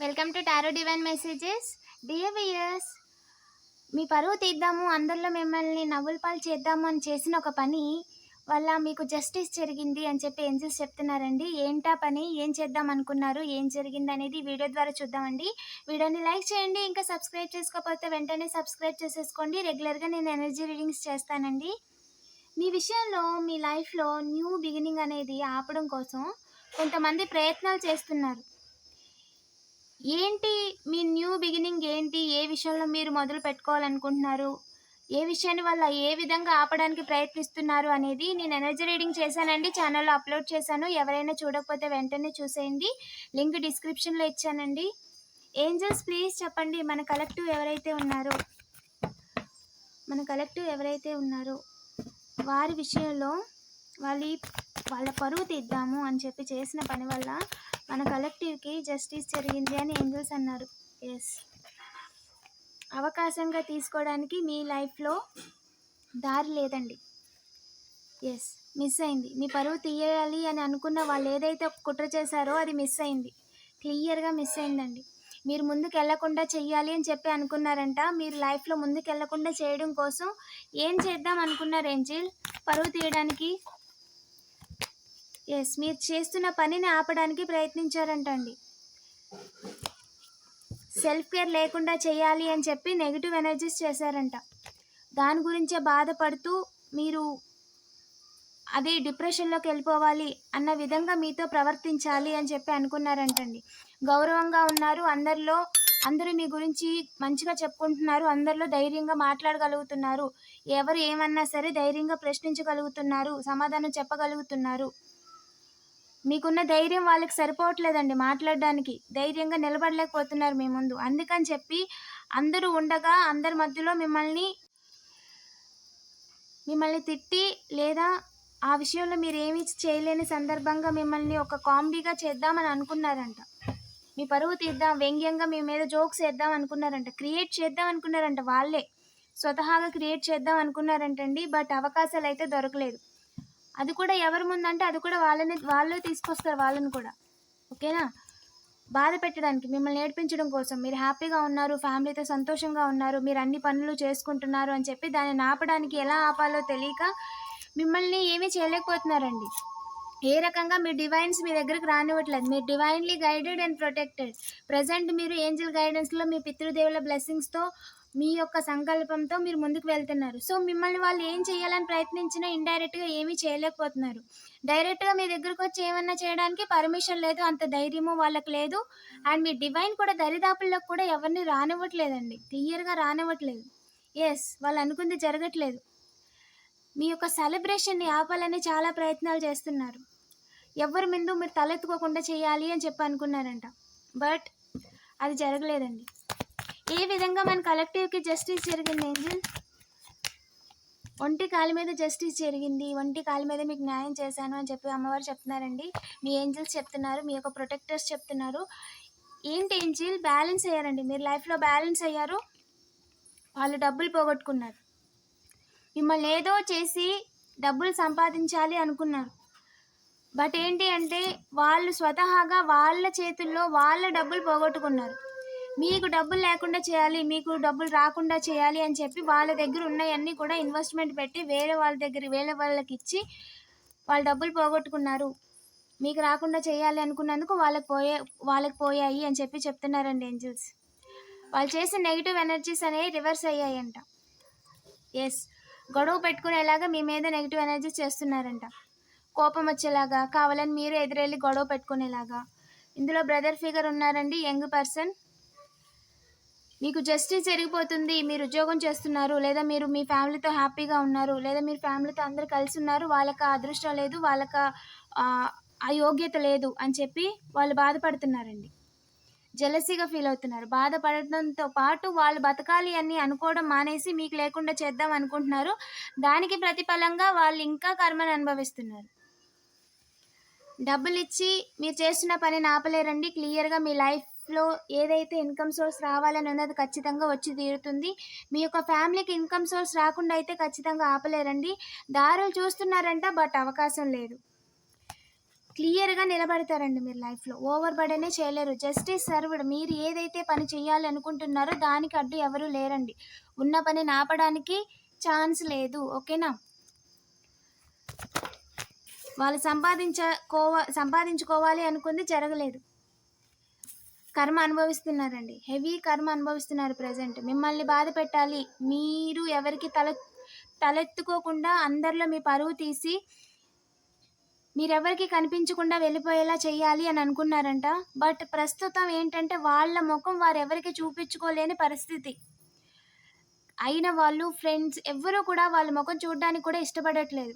Welcome to tarot divine messages dear viewers మీ పరువు తీద్దాము అందరిలో మిమ్మల్ని నవ్వుల పాలు చేద్దాము అని చేసిన ఒక పని వల్ల మీకు జస్టిస్ జరిగింది అని చెప్పి ఏంజల్స్ చెప్తున్నారండి. ఏంటా పని? ఏం చేద్దాం అనుకున్నారు? ఏం జరిగింది అనేది వీడియో ద్వారా చూద్దామండి. వీడియోని లైక్ చేయండి ఇంకా సబ్స్క్రైబ్ చేసుకోకపోతే వెంటనే సబ్స్క్రైబ్ చేసేసుకోండి. రెగ్యులర్గా నేను ఎనర్జీ రీడింగ్స్ చేస్తానండి. మీ విషయంలో మీ లైఫ్లో న్యూ బిగినింగ్ అనేది ఆపడం కోసం కొంతమంది ప్రయత్నాలు చేస్తున్నారు. ఏంటి మీ న్యూ బిగినింగ్ ఏంటి? ఏ విషయంలో మీరు మొదలు పెట్టుకోవాలనుకుంటున్నారు? ఏ విషయాన్ని వల్ల ఏ విధంగా ఆపడానికి ప్రయత్నిస్తున్నారు అనేది నేను ఎనర్జీ రీడింగ్ చేశానండి. ఛానల్లో అప్లోడ్ చేశాను. ఎవరైనా చూడకపోతే వెంటనే చూసేయండి. లింక్ డిస్క్రిప్షన్లో ఇచ్చానండి. ఏంజల్స్ ప్లీజ్ చెప్పండి. మన కలెక్టివ్ ఎవరైతే ఉన్నారో మన కలెక్టివ్ ఎవరైతే ఉన్నారో వారి విషయంలో వాళ్ళ వాళ్ళ పరువు తీద్దాము అని చెప్పి చేసిన పని వల్ల మన కలెక్టివ్కి జస్టిస్ జరిగింది అని ఏంజల్స్ అన్నారు. ఎస్. అవకాశంగా తీసుకోవడానికి మీ లైఫ్లో దారి లేదండి. ఎస్. మిస్ అయింది. మీ పరువు తీయాలి అని అనుకున్న వాళ్ళు ఏదైతే కుట్ర చేశారో అది మిస్ అయింది. క్లియర్గా మిస్ అయిందండి. మీరు ముందుకు వెళ్ళకుండా చెయ్యాలి అని చెప్పి అనుకున్నారంట. మీరు లైఫ్లో ముందుకు వెళ్ళకుండా చేయడం కోసం ఏం చేద్దాం అనుకున్నారు ఏంజిల్? పరువు తీయడానికి ఎస్ మీరు చేస్తున్న పనిని ఆపడానికి ప్రయత్నించారంట అండి సెల్ఫ్ కేర్ లేకుండా చేయాలి అని చెప్పి నెగిటివ్ ఎనర్జీస్ చేశారంట. దాని గురించే బాధపడుతూ మీరు అది డిప్రెషన్లోకి వెళ్ళిపోవాలి అన్న విధంగా మీతో ప్రవర్తించాలి అని చెప్పి అనుకున్నారంటండి. గౌరవంగా ఉన్నారు అందరిలో అందరూ మీ గురించి మంచిగా చెప్పుకుంటున్నారు అందరిలో ధైర్యంగా మాట్లాడగలుగుతున్నారు ఎవరు ఏమన్నా సరే ధైర్యంగా ప్రశ్నించగలుగుతున్నారు సమాధానం చెప్పగలుగుతున్నారు. మీకున్న ధైర్యం వాళ్ళకి సరిపోవట్లేదండి మాట్లాడడానికి. ధైర్యంగా నిలబడలేకపోతున్నారు మీ ముందు. అందుకని చెప్పి అందరూ ఉండగా అందరి మధ్యలో మిమ్మల్ని మిమ్మల్ని తిట్టి లేదా ఆ విషయంలో మీరు ఏమీ చేయలేని సందర్భంగా మిమ్మల్ని ఒక కామెడీగా చేద్దామని అనుకున్నారంట. మీ పరువు తీద్దాం వ్యంగ్యంగా మీ మీద జోక్స్ వేద్దాం అనుకున్నారంట. క్రియేట్ చేద్దాం అనుకున్నారంట వాళ్ళే. స్వతహాగా క్రియేట్ చేద్దాం అనుకున్నారంటండి బట్ అవకాశాలు అయితే దొరకలేదు. అది కూడా ఎవరి ముందంటే అది కూడా వాళ్ళని వాళ్ళే తీసుకొస్తారు వాళ్ళని కూడా. ఓకేనా? బాధ పెట్టడానికి మిమ్మల్ని నేర్పించడం కోసం. మీరు హ్యాపీగా ఉన్నారు ఫ్యామిలీతో సంతోషంగా ఉన్నారు మీరు అన్ని పనులు చేసుకుంటున్నారు అని చెప్పి దాన్ని ఆపడానికి ఎలా ఆపాలో తెలియక మిమ్మల్ని ఏమీ చేయలేకపోతున్నారండి. ఏ రకంగా మీ డివైన్స్ మీ దగ్గరికి రానివ్వట్లేదు. మీరు divinely guided and protected. Present మీరు ఏంజల్ గైడెన్స్లో మీ పితృదేవుల బ్లెస్సింగ్స్తో మీ యొక్క సంకల్పంతో మీరు ముందుకు వెళ్తున్నారు. సో మిమ్మల్ని వాళ్ళు ఏం చేయాలని ప్రయత్నించినా ఇండైరెక్ట్గా ఏమీ చేయలేకపోతున్నారు. డైరెక్ట్గా మీ దగ్గరకు వచ్చి ఏమన్నా చేయడానికి పర్మిషన్ లేదు అంత ధైర్యము వాళ్ళకి లేదు. అండ్ మీ డివైన్ కూడా దరిదాపుల్లోకి కూడా ఎవరిని రానివ్వట్లేదండి. క్లియర్గా రానివ్వట్లేదు. ఎస్ వాళ్ళు అనుకుంది జరగట్లేదు. మీ యొక్క సెలబ్రేషన్ని ఆపాలని చాలా ప్రయత్నాలు చేస్తున్నారు. ఎవరి ముందు మీరు తలెత్తుకోకుండా చేయాలి అని చెప్పి అనుకున్నారంట. బట్ అది జరగలేదండి. ఏ విధంగా మన కలెక్టివ్కి జస్టిస్ జరిగింది ఏంజిల్ ఒంటి కాలు మీద జస్టిస్ జరిగింది. ఒంటి కాలు మీద మీకు న్యాయం చేశాను అని చెప్పి అమ్మవారు చెప్తున్నారండి. మీ ఏంజిల్స్ చెప్తున్నారు మీ యొక్క ప్రొటెక్టర్స్ చెప్తున్నారు. ఏంటి ఏంజిల్? బ్యాలెన్స్ అయ్యారండి. మీరు లైఫ్లో బ్యాలెన్స్ అయ్యారు. వాళ్ళు డబ్బులు పోగొట్టుకున్నారు. మిమ్మల్ని ఏదో చేసి డబ్బులు సంపాదించాలి అనుకున్నారు. బట్ ఏంటి అంటే వాళ్ళు స్వతహాగా వాళ్ళ చేతుల్లో వాళ్ళ డబ్బులు పోగొట్టుకున్నారు. మీకు డబ్బులు లేకుండా చేయాలి మీకు డబ్బులు రాకుండా చేయాలి అని చెప్పి వాళ్ళ దగ్గర ఉన్నవన్నీ కూడా ఇన్వెస్ట్మెంట్ పెట్టి వేరే వాళ్ళ దగ్గర వేరే వాళ్ళకి ఇచ్చి వాళ్ళ డబ్బులు పోగొట్టుకున్నారు. మీకు రాకుండా చేయాలి అనుకున్నందుకు వాళ్ళకి పోయే వాళ్ళకి పోయాయి అని చెప్పి చెప్తున్నారండి ఏంజల్స్. వాళ్ళు చేసిన నెగిటివ్ ఎనర్జీస్ అనేవి రివర్స్ అయ్యాయంట. ఎస్ గొడవ పెట్టుకునేలాగా మీ మీద నెగిటివ్ ఎనర్జీ చేస్తున్నారంట. కోపం వచ్చేలాగా కావాలని మీరు ఎదురెళ్ళి గొడవ పెట్టుకునేలాగా. ఇందులో బ్రదర్ ఫిగర్ ఉన్నారండి యంగ్ పర్సన్. మీకు జస్టిస్ జరిగిపోతుంది మీరు ఉద్యోగం చేస్తున్నారు లేదా మీరు మీ ఫ్యామిలీతో హ్యాపీగా ఉన్నారు లేదా మీరు ఫ్యామిలీతో అందరు కలిసి ఉన్నారు వాళ్ళకి అదృష్టం లేదు వాళ్ళకి ఆ యోగ్యత లేదు అని చెప్పి వాళ్ళు బాధపడుతున్నారండి. జలసీగా ఫీల్ అవుతున్నారు. బాధపడడంతో పాటు వాళ్ళు బతకాలి అని అనుకోవడం మానేసి మీకు లేకుండా చేద్దాం అనుకుంటున్నారు. దానికి ప్రతిఫలంగా వాళ్ళు ఇంకా కర్మను అనుభవిస్తున్నారు. డబ్బులు ఇచ్చి మీరు చేస్తున్న పనిని ఆపలేరండి. క్లియర్గా మీ లైఫ్ లో ఏదైతే ఇన్కమ్ సోర్స్ రావాలని ఉన్నది ఖచ్చితంగా వచ్చి తీరుతుంది. మీ యొక్క ఫ్యామిలీకి ఇన్కమ్ సోర్స్ రాకుండా అయితే ఖచ్చితంగా ఆపలేరండి. దారులు చూస్తున్నారంట బట్ అవకాశం లేదు. క్లియర్గా నిలబడతారండి మీరు లైఫ్లో ఓవర్ బర్డనే చేయలేరు. జస్టిస్ సర్వ్డ్ మీరు ఏదైతే పని చేయాలనుకుంటున్నారో దానికి అడ్డు ఎవరు లేరండి. ఉన్న పని నాపడానికి ఛాన్స్ లేదు. ఓకేనా? వాళ్ళు సంపాదించుకోవా సంపాదించుకోవాలి అనుకుంది జరగలేదు. కర్మ అనుభవిస్తున్నారండి. హెవీ కర్మ అనుభవిస్తున్నారు ప్రజెంట్. మిమ్మల్ని బాధ పెట్టాలి. మీరు ఎవరికి తల తలెత్తుకోకుండా అందరిలో మీ పరువు తీసి మీరెవరికి కనిపించకుండా వెళ్ళిపోయేలా చేయాలి అని అనుకున్నారంట. బట్ ప్రస్తుతం ఏంటంటే వాళ్ళ ముఖం వారు ఎవరికి చూపించుకోలేని పరిస్థితి. అయిన వాళ్ళు ఫ్రెండ్స్ ఎవ్వరూ కూడా వాళ్ళ ముఖం చూడడానికి కూడా ఇష్టపడట్లేదు.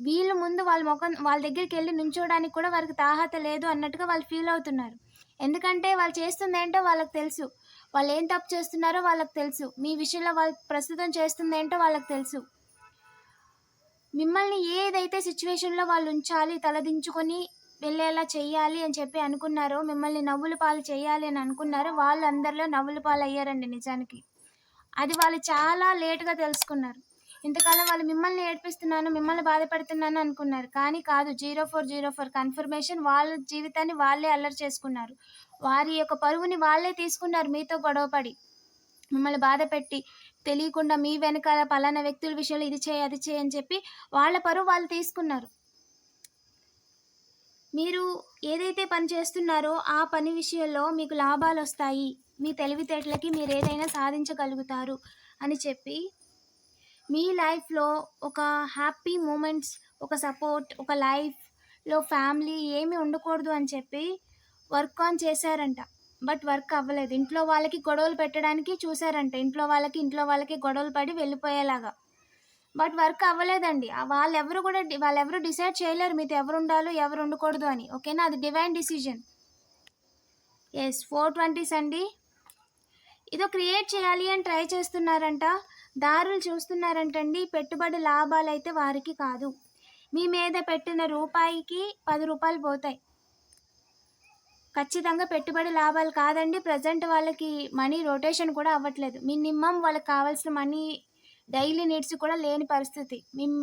వీళ్ళు ముందు వాళ్ళ ముఖం వాళ్ళ దగ్గరికి వెళ్ళి నుంచోడానికి కూడా వారికి తాహత లేదు అన్నట్టుగా వాళ్ళు ఫీల్ అవుతున్నారు. ఎందుకంటే వాళ్ళు చేస్తుంది ఏంటో వాళ్ళకి తెలుసు. వాళ్ళు ఏం తప్పు చేస్తున్నారో వాళ్ళకి తెలుసు. మీ విషయంలో వాళ్ళు ప్రస్తుతం చేస్తుంది ఏంటో వాళ్ళకి తెలుసు. మిమ్మల్ని ఏదైతే సిచ్యువేషన్లో వాళ్ళు ఉంచాలి తలదించుకొని వెళ్ళేలా చేయాలి అని చెప్పి అనుకున్నారో మిమ్మల్ని నవ్వుల పాలు చేయాలి అని అనుకున్నారో వాళ్ళు అందరిలో నవ్వుల పాలు అయ్యారండి నిజానికి. అది వాళ్ళు చాలా లేటుగా తెలుసుకున్నారు. ఇంతకాలం వాళ్ళు మిమ్మల్ని ఏడిపిస్తున్నాను మిమ్మల్ని బాధపడుతున్నాను అనుకున్నారు. కానీ కాదు zero four zero four confirmation వాళ్ళ జీవితాన్ని వాళ్ళే అల్లరి చేసుకున్నారు. వారి యొక్క పరువుని వాళ్ళే తీసుకున్నారు మీతో గొడవపడి. మిమ్మల్ని బాధ పెట్టి తెలియకుండా మీ వెనకాల పలానా వ్యక్తుల విషయంలో ఇది చేయి అది చేయి అని చెప్పి వాళ్ళ పరువు వాళ్ళు తీసుకున్నారు. మీరు ఏదైతే పని చేస్తున్నారో ఆ పని విషయంలో మీకు లాభాలు వస్తాయి మీ తెలివితేటలకి మీరు ఏదైనా సాధించగలుగుతారు అని చెప్పి మీ లైఫ్లో ఒక హ్యాపీ మూమెంట్స్ ఒక సపోర్ట్ ఒక లైఫ్లో ఫ్యామిలీ ఏమీ ఉండకూడదు అని చెప్పి వర్క్ ఆన్ చేశారంట. బట్ వర్క్ అవ్వలేదు. ఇంట్లో వాళ్ళకి గొడవలు పెట్టడానికి చూసారంట ఇంట్లో వాళ్ళకి ఇంట్లో వాళ్ళకి గొడవలు పడి వెళ్ళిపోయేలాగా. బట్ వర్క్ అవ్వలేదండి. ఆ వాళ్ళెవరు కూడా వాళ్ళెవరు డిసైడ్ చేయలేరు. మీతో ఎవరు ఉండాలో ఎవరు ఉండకూడదు అని. ఓకేనా? అది divine decision. Yes four twenties అండి. ఇదో క్రియేట్ చేయాలి అని ట్రై చేస్తున్నారంట. దారులు చూస్తున్నారంటండి. పెట్టుబడి లాభాలు అయితే వారికి కాదు. మీ మీద పెట్టిన రూపాయికి పది రూపాయలు పోతాయి. ఖచ్చితంగా పెట్టుబడి లాభాలు కాదండి. ప్రజెంట్ వాళ్ళకి మనీ రొటేషన్ కూడా అవ్వట్లేదు. మినిమం వాళ్ళకి కావాల్సిన మనీ డైలీ నీడ్స్ కూడా లేని పరిస్థితి.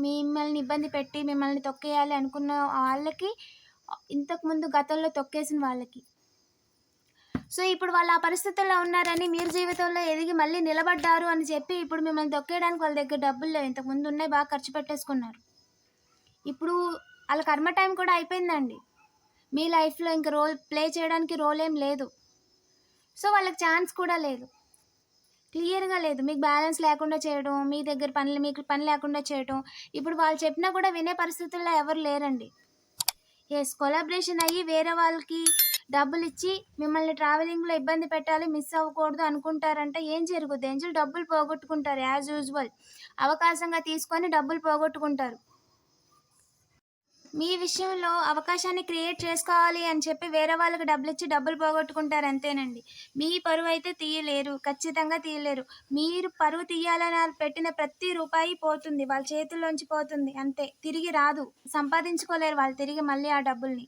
మిమ్మల్ని ఇబ్బంది పెట్టి మిమ్మల్ని తొక్కేయాలి అనుకున్న వాళ్ళకి ఇంతకుముందు గతంలో తొక్కేసిన వాళ్ళకి. సో ఇప్పుడు వాళ్ళు ఆ పరిస్థితుల్లో ఉన్నారని మీరు జీవితంలో ఎదిగి మళ్ళీ నిలబడ్డారు అని చెప్పి ఇప్పుడు మిమ్మల్ని తొక్కేయడానికి వాళ్ళ దగ్గర డబ్బులు లేవు. ఇంతకుముందు ఉన్నాయి బాగా ఖర్చు పెట్టేసుకున్నారు. ఇప్పుడు వాళ్ళ కర్మ టైం కూడా అయిపోయిందండి. మీ లైఫ్లో ఇంక రోల్ ప్లే చేయడానికి రోల్ ఏం లేదు. సో వాళ్ళకి ఛాన్స్ కూడా లేదు. క్లియర్గా లేదు. మీకు బ్యాలెన్స్ లేకుండా చేయడం మీ దగ్గర పనులు మీకు పని లేకుండా చేయడం ఇప్పుడు వాళ్ళు చెప్పినా కూడా వినే పరిస్థితుల్లో ఎవరు లేరండి. ఎస్ కొలాబరేషన్ అయ్యి వేరే వాళ్ళకి డబ్బులు ఇచ్చి మిమ్మల్ని ట్రావెలింగ్లో ఇబ్బంది పెట్టాలి మిస్ అవ్వకూడదు అనుకుంటారంటే ఏం జరుగుద్ది? ఏంజల్ డబ్బులు పోగొట్టుకుంటారు యాజ్ యూజువల్. అవకాశంగా తీసుకొని డబ్బులు పోగొట్టుకుంటారు. మీ విషయంలో అవకాశాన్ని క్రియేట్ చేసుకోవాలి అని చెప్పి వేరే వాళ్ళకి డబ్బులు ఇచ్చి డబ్బులు పోగొట్టుకుంటారు అంతేనండి. మీ పరువు అయితే తీయలేరు ఖచ్చితంగా తీయలేరు. మీరు పరువు తీయాలని పెట్టిన ప్రతి రూపాయి పోతుంది వాళ్ళ చేతుల్లోంచి పోతుంది అంతే. తిరిగి రాదు. సంపాదించుకోలేరు వాళ్ళు తిరిగి మళ్ళీ ఆ డబ్బుల్ని.